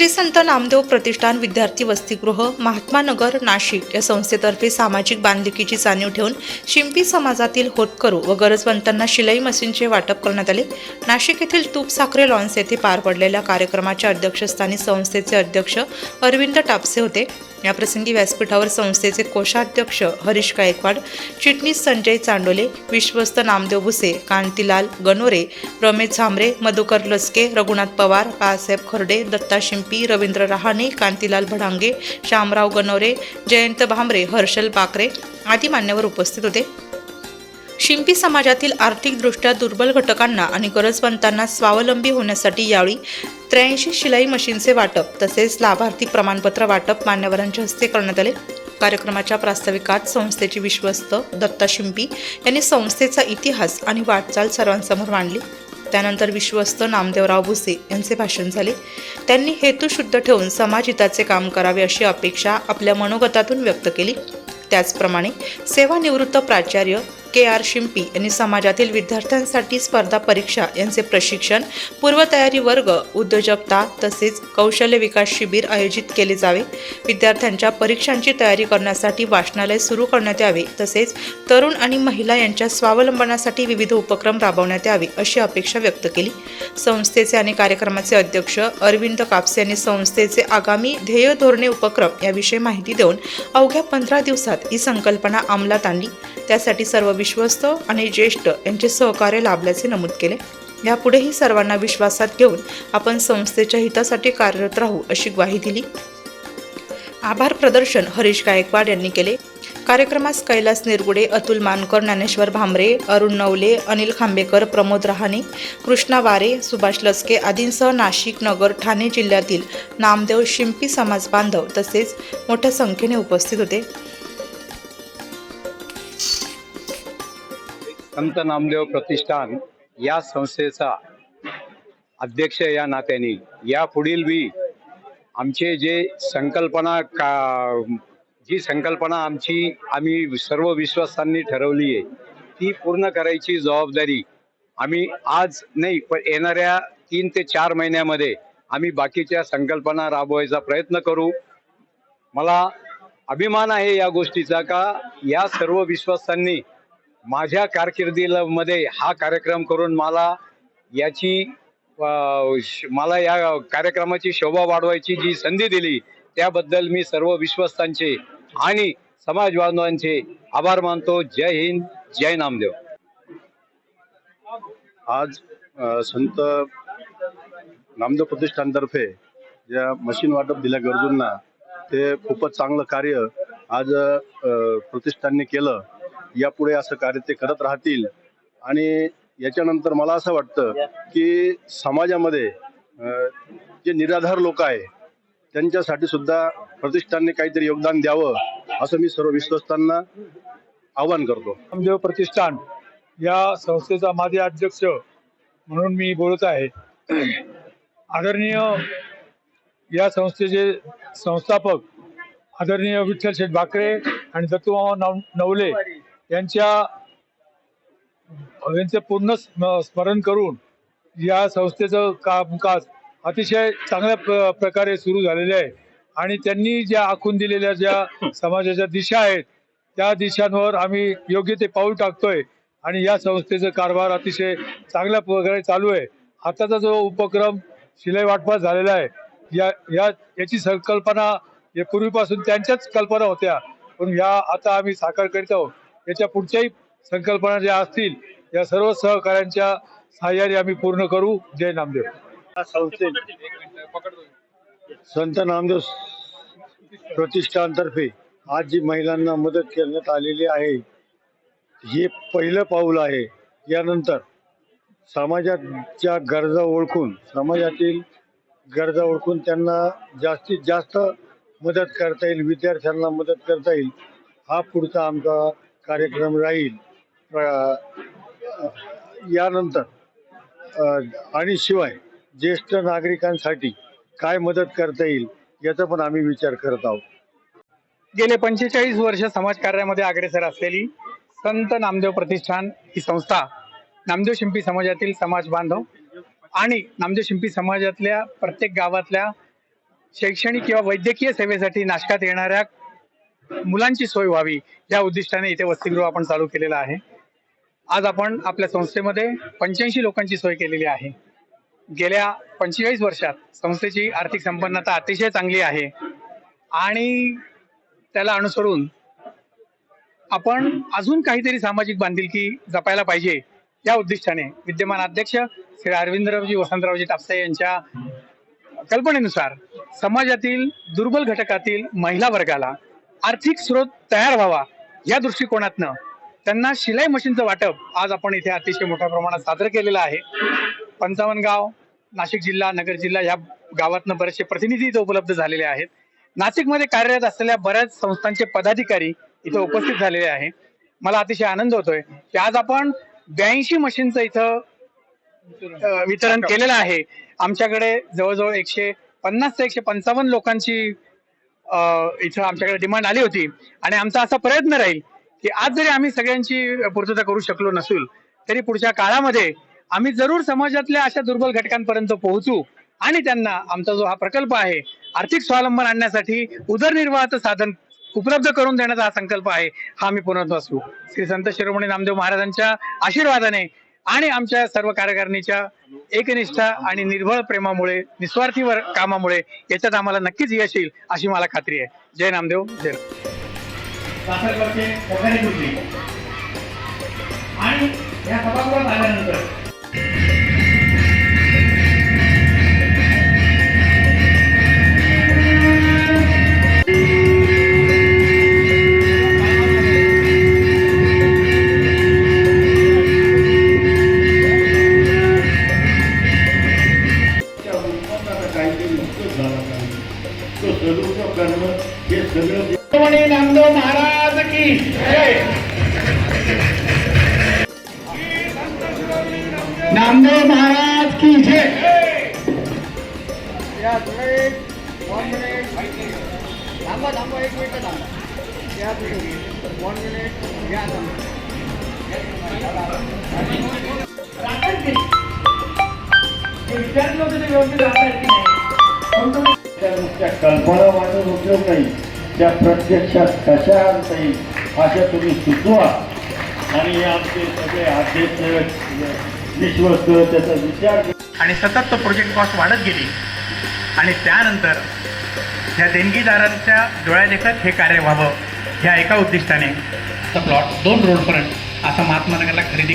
श्री संत नामदेव प्रतिष्ठान विद्यार्थी वसतिगृह महात्मा नगर नाशिक या संस्थेतर्फे सामाजिक बांधिलकीची जाणीव ठेवून शिंपी समाजातील होतकरू व गरजवंतांना शिलाई मशीनचे वाटप करण्यात आले. नाशिक येथील तूप साखरे लॉन्स येथे पार पडलेल्या कार्यक्रमाच्या अध्यक्षस्थानी संस्थेचे अध्यक्ष अरविंद टापसे होते. याप्रसंगी व्यासपीठावर संस्थेचे कोषाध्यक्ष हरीश गायकवाड चिटणीस संजय चांडोले विश्वस्त नामदेव भुसे कांतीलाल गणोरे रमेश झांबरे मधुकर लसके रघुनाथ पवार बाळासाहेब खर्डे दत्ता शिंपी रवींद्र रहाणे कांतीलाल भडांगे श्यामराव गणोरे जयंत भांबरे हर्षल बाकरे आदी मान्यवर उपस्थित होते. शिंपी समाजातील आर्थिकदृष्ट्या दुर्बल घटकांना आणि गरजवंतांना स्वावलंबी होण्यासाठी यावेळी त्र्याऐंशी शिलाई मशीनचे वाटप तसेच लाभार्थी प्रमाणपत्र वाटप मान्यवरांच्या हस्ते करण्यात आले. कार्यक्रमाच्या प्रास्ताविकात संस्थेचे विश्वस्त दत्ता शिंपी यांनी संस्थेचा इतिहास आणि वाटचाल सर्वांसमोर मांडली. त्यानंतर विश्वस्त नामदेवराव भुसे यांचे भाषण झाले. त्यांनी हेतुशुद्ध ठेवून समाजहिताचे काम करावे अशी अपेक्षा आपल्या मनोगतातून व्यक्त केली. त्याचप्रमाणे सेवानिवृत्त प्राचार्य के आर शिंपी यांनी समाजातील विद्यार्थ्यांसाठी स्पर्धा परीक्षा यांचे प्रशिक्षण पूर्वतयारी वर्ग उद्योजकता तसेच कौशल्य विकास शिबिर आयोजित केले जावे. विद्यार्थ्यांच्या परीक्षांची तयारी करण्यासाठी वाचनालय सुरू करण्यात यावे. तसेच तरुण आणि महिला यांच्या स्वावलंबनासाठी विविध उपक्रम राबवण्यात यावे अशी अपेक्षा व्यक्त केली. संस्थेचे आणि कार्यक्रमाचे अध्यक्ष अरविंद कापसे यांनी संस्थेचे आगामी ध्येय धोरणे उपक्रम याविषयी माहिती देऊन अवघ्या पंधरा दिवसात ही संकल्पना अंमलात आणली. त्यासाठी सर्व विश्वस्त आणि ज्येष्ठ यांचे सहकार्य लाभल्याचे नमूद केले. यापुढेही सर्वांना विश्वासात घेऊन आपण संस्थेच्या हितासाठी कार्यरत राहू अशी ग्वाही दिली. आभार प्रदर्शन हरीश गायकवाड यांनी केले. कार्यक्रमास कैलास निरगुडे अतुल मानकर ज्ञानेश्वर भांबरे अरुण नवले अनिल खांबेकर प्रमोद रहाणे कृष्णा वारे सुभाष लसके आदींसह नाशिक नगर ठाणे जिल्ह्यातील नामदेव शिंपी समाज बांधव तसेच मोठ्या संख्येने उपस्थित होते. संत नामदेव प्रतिष्ठान या संस्थेचा अध्यक्ष या नात्याने. या पुढील बी आमचे जे संकल्पना का जी संकल्पना आमची आम्ही सर्व विश्वासांनी ठरवली आहे ती पूर्ण करायची जबाबदारी आम्ही आज नाही पण येणाऱ्या तीन ते चार महिन्यामध्ये आम्ही बाकीच्या संकल्पना राबवायचा प्रयत्न करू. मला अभिमान आहे या गोष्टीचा का या सर्व विश्वासांनी माझ्या कारकिर्दीला मध्ये हा कार्यक्रम करून मला याची मला या कार्यक्रमाची शोभा वाढवायची जी संधी दिली त्याबद्दल मी सर्व विश्वस्तांचे आणि समाज बांधवांचे आभार मानतो. जय हिंद जय नामदेव. आज संत नामदेव प्रतिष्ठानतर्फे ज्या मशीन वाटप दिल्या गरजूंना ते खूपच चांगलं कार्य आज प्रतिष्ठानने केलं. यापुढे असं कार्य ते करत राहतील. आणि याच्यानंतर मला असं वाटतं की समाजामध्ये जे निराधार लोक आहे त्यांच्यासाठी सुद्धा प्रतिष्ठानने काहीतरी योगदान द्यावं असं मी सर्व विश्वस्तांना आवाहन करतो. नामदेव प्रतिष्ठान या संस्थेचा माजी अध्यक्ष म्हणून मी बोलत आहे. आदरणीय या संस्थेचे संस्थापक आदरणीय विठ्ठल शेठ भाकरे आणि दत्तूमामा नव- नवले यांच्या यांचे पूर्ण स्म- स्मरण करून या संस्थेचं कामकाज अतिशय चांगल्या प्र- प्रकारे सुरू झालेले आहे. आणि त्यांनी ज्या आखून दिलेल्या ज्या समाजाच्या दिशा आहेत त्या दिशांवर आम्ही योग्य ते पाऊल टाकतोय. आणि या संस्थेचा कारभार अतिशय चांगल्या प्रकारे चालू आहे. आताचा जो उपक्रम शिलाई वाटपात झालेला आहे या या याची संकल्पना या पूर्वीपासून त्यांच्याच कल्पना होत्या. पण या आता आम्ही साकार करीत आहोत. याच्या पुढच्याही संकल्पना ज्या असतील या सर्व सहकार्यांच्या सहाय्याने आम्ही पूर्ण करू. जय नामदेव. संत नामदेव प्रतिष्ठानतर्फे आज जी महिलांना मदत करण्यात आलेली आहे हे पहिलं पाऊल आहे. यानंतर समाजाच्या गरजा ओळखून समाजातील गरजा ओळखून त्यांना जास्तीत जास्त मदत करता येईल विद्यार्थ्यांना मदत करता येईल हा पुढचा आमचा कार्यक्रम राहील. यानंतर आणि शिवाय ज्येष्ठ नागरिकांसाठी काय मदत करता येईल याचा पण आम्ही विचार करत आहोत. गेले पंचेचाळीस वर्ष समाजकार्यामध्ये अग्रेसर असलेली संत नामदेव प्रतिष्ठान ही संस्था नामदेव शिंपी समाजातील समाज बांधव आणि नामदेव शिंपी समाजातल्या प्रत्येक गावातल्या शैक्षणिक किंवा वैद्यकीय सेवेसाठी नाशकात येणाऱ्या मुलांची सोय व्हावी या उद्दिष्टाने इथे वसतिगृह आपण चालू केलेलं आहे. आज आपण आपल्या संस्थेमध्ये पंच्याऐंशी लोकांची सोय केलेली आहे. गेल्या पंचेचाळीस वर्षात संस्थेची आर्थिक संपन्नता अतिशय चांगली आहे. आणि त्याला अनुसरून आपण अजून काहीतरी सामाजिक बांधिलकी जपायला पाहिजे या उद्दिष्टाने विद्यमान अध्यक्ष श्री अरविंदरावजी वसंतरावजी टापसे यांच्या कल्पनेनुसार समाजातील दुर्बल घटकातील महिला वर्गाला आर्थिक स्रोत तयार व्हावा या दृष्टिकोनातनं त्यांना शिलाई मशीनचं वाटप आज आपण इथे अतिशय मोठ्या प्रमाणात सादर केलेलं आहे. पंचावन्न गाव नाशिक जिल्हा नगर जिल्हा या गावातनं बरेचसे प्रतिनिधी इथे उपलब्ध झालेले आहेत. नाशिकमध्ये कार्यरत असलेल्या बऱ्याच संस्थांचे पदाधिकारी इथे उपस्थित झालेले आहे. मला अतिशय आनंद होतोय की आज आपण ब्याऐंशी मशीनचं इथं वितरण केलेलं आहे. आमच्याकडे जवळजवळ एकशे पन्नास ते एकशे पंचावन्न लोकांची इथं आमच्याकडे डिमांड आली होती. आणि आमचा असा प्रयत्न राहील की आज जरी आम्ही सगळ्यांची पूर्तता करू शकलो नसूल तरी पुढच्या काळामध्ये आम्ही जरूर समाजातल्या अशा दुर्बल घटकांपर्यंत पोहोचू आणि त्यांना आमचा जो हा प्रकल्प आहे आर्थिक स्वावलंबन आणण्यासाठी उदरनिर्वाहाचं साधन उपलब्ध करून देण्याचा हा संकल्प आहे हा आम्ही पूर्णत्व श्री संत शिरोमणी नामदेव महाराजांच्या आशीर्वादाने आणि आमच्या सर्व कार्यकारिणीच्या एकनिष्ठा आणि निर्भळ प्रेमामुळे निस्वार्थीवर कामामुळे याच्यात आम्हाला नक्कीच यश येईल अशी मला खात्री आहे. जय नामदेव जय आणि या सभागृहात आल्यानंतर नामदेव महाराज की? जय विद्यार्थी होते ते व्यवस्थित राहतात की नाही? पण तुम्ही त्या नुसत्या कल्पना मांडून उपयोग नाही त्या प्रत्यक्षात कशा आणता येईल अशा तुम्ही सुचवा. आणि आमचे सगळे अध्यक्ष विश्वस्त त्याचा विचार आणि सतत तो प्रोजेक्ट कॉस्ट वाढत गेली. आणि त्यानंतर ह्या देणगीदारांच्या डोळ्यादेखत हे कार्य व्हावं ह्या एका उद्दिष्टाने. प्लॉट दोन रोडपर्यंत असा महात्मा नगरला खरेदी